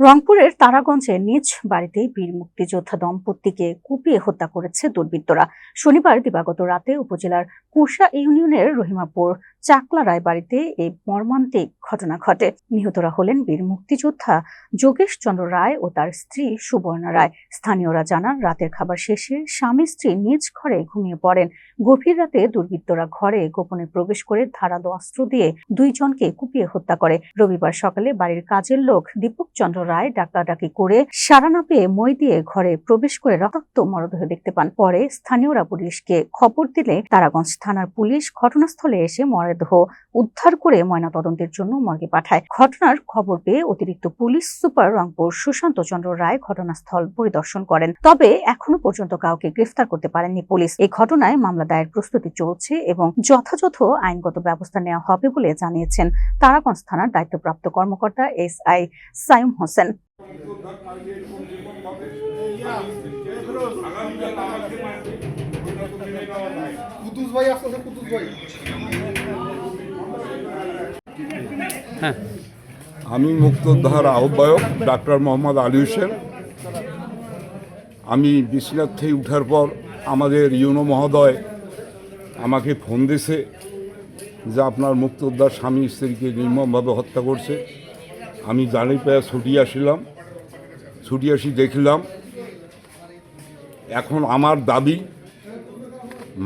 রংপুরের তারাগঞ্জে নিজ বাড়িতে বীর মুক্তিযোদ্ধা দম্পতিকে কুপিয়ে হত্যা করেছে দুর্বৃত্তরা। শনিবার দিবাগত রাতে উপজেলার কুশা ইউনিয়নের রহিমাপুর চাকলা রায় বাড়িতে এই মর্মান্তিক ঘটনা ঘটে। নিহতরা হলেন বীর মুক্তিযোদ্ধা যোগেশ চন্দ্র রায় ও তার স্ত্রী সুবর্ণা রায়। স্থানীয়রা জানান, রাতের খাবার শেষে স্বামী স্ত্রী নিজ ঘরে ঘুমিয়ে পড়েন। গভীর রাতে দুর্বৃত্তরা ঘরে গোপনে প্রবেশ করে ধারালো অস্ত্র দিয়ে দুইজনকে কুপিয়ে হত্যা করে। রবিবার সকালে বাড়ির কাজের লোক দীপক চন্দ্র রায় ডাকাডাকি করে সারা না পেয়ে মই দিয়ে ঘরে প্রবেশ করে রক্তাক্ত মরদেহ দেখতে পান। পরে স্থানীয়রা পুলিশকে খবর দিলে তারাগঞ্জ থানার পুলিশ ঘটনাস্থলে এসে মরদেহ উদ্ধার করে ময়নাতদন্তের জন্য মর্গে পাঠায়। ঘটনার খবর পেয়ে অতিরিক্ত পুলিশ সুপার রংপুর সুশান্ত চন্দ্র রায় ঘটনাস্থল পরিদর্শন করেন। তবে এখনও পর্যন্ত কাউকে গ্রেফতার করতে পারেননি পুলিশ। এই ঘটনায় মামলা দায়ের প্রস্তুতি চলছে এবং যথাযথ আইনগত ব্যবস্থা নেওয়া হবে বলে জানিয়েছেন তারাগঞ্জ থানার দায়িত্বপ্রাপ্ত কর্মকর্তা এস আই সাইম হোসেন। ভাই হ্যাঁ। আমি মুক্তোদ্ধার আহ্বায়ক ডাক্তার মোহাম্মদ আলী হোসেন। আমি বিশ্বনাথ থেকে উঠার পর আমাদের ইউনো মহোদয় আমাকে ফোন দিছে যে আপনার মুক্তোদ্ধার স্বামী স্ত্রীকে নির্মমভাবে হত্যা করছে। আমি জানি পেয়ে ছুটি আসিলাম। ছুটি আসি দেখলাম। এখন আমার দাবি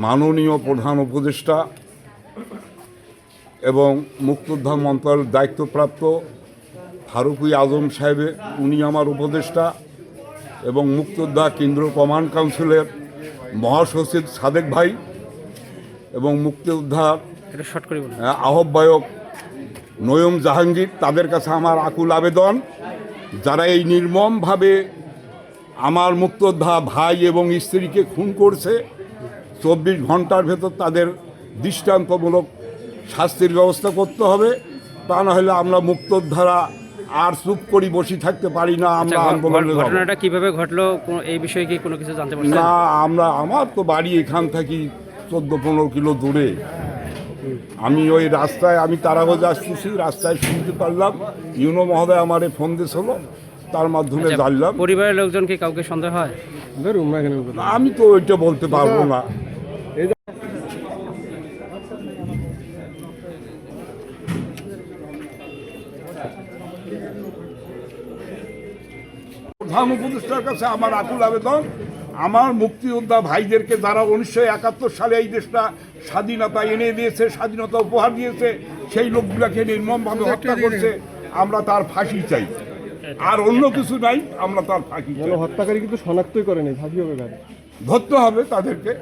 মাননীয় প্রধান উপদেষ্টা এবং মুক্তোদ্ধার মন্ত্রণালয়ের দায়িত্বপ্রাপ্ত ফারুকুই আজম সাহেবে উনি আমার উপদেষ্টা এবং মুক্তোদ্ধার কেন্দ্র কমান্ড কাউন্সিলের মহাসচিব সাদেক ভাই এবং মুক্তিযোদ্ধার আহ্বায়ক নয়ম জাহাঙ্গীর তাদের কাছে আমার আকুল আবেদন। যারা এই নির্মমভাবে আমার মুক্তোদ্ধা ভাই এবং স্ত্রীকে খুন করছে চব্বিশ ঘণ্টার ভেতর তাদের দৃষ্টান্তমূলক শাস্তির ব্যবস্থা করতে হবে। তা না হলে আমরা মুক্তোদ্ধারা আর চুপ করি বসে থাকতে পারি না আমরা আচ্ছা। ঘটনাটা কীভাবে ঘটলো এই বিষয়ে কি কোনো কিছু জানতে না আমরা আমার তো বাড়ি এখান থাকি চোদ্দ পনেরো কিলো দূরে। আমি ওই রাস্তায় আমি তারাগজ আসতেছি রাস্তায় শুনতে পারলাম। ইউনো মহোদয় আমারে ফোন দিয়েছিল তার মাধ্যমে আচ্ছা, জানলাম। পরিবারের লোকজন কি কাউকে সন্দেহ হয়? আমি তো ওইটা বলতে পারব না। প্রধান উপদেষ্টার কাছে আমার আকুল আবেদন আমার মুক্তিযোদ্ধা ভাইদেরকে যারা উনিশশো একাত্তর সালে এই দেশটা স্বাধীনতা এনে দিয়েছে স্বাধীনতা উপহার দিয়েছে সেই লোকগুলাকে নির্মমভাবে হত্যা করছে আমরা তার ফাঁসি চাই। আর অন্য কিছু নাই আমরা তার ফাঁকি চাই। হত্যাকারী কিন্তু শনাক্তই করেনি ভাবি হবে ধরতে হবে তাদেরকে।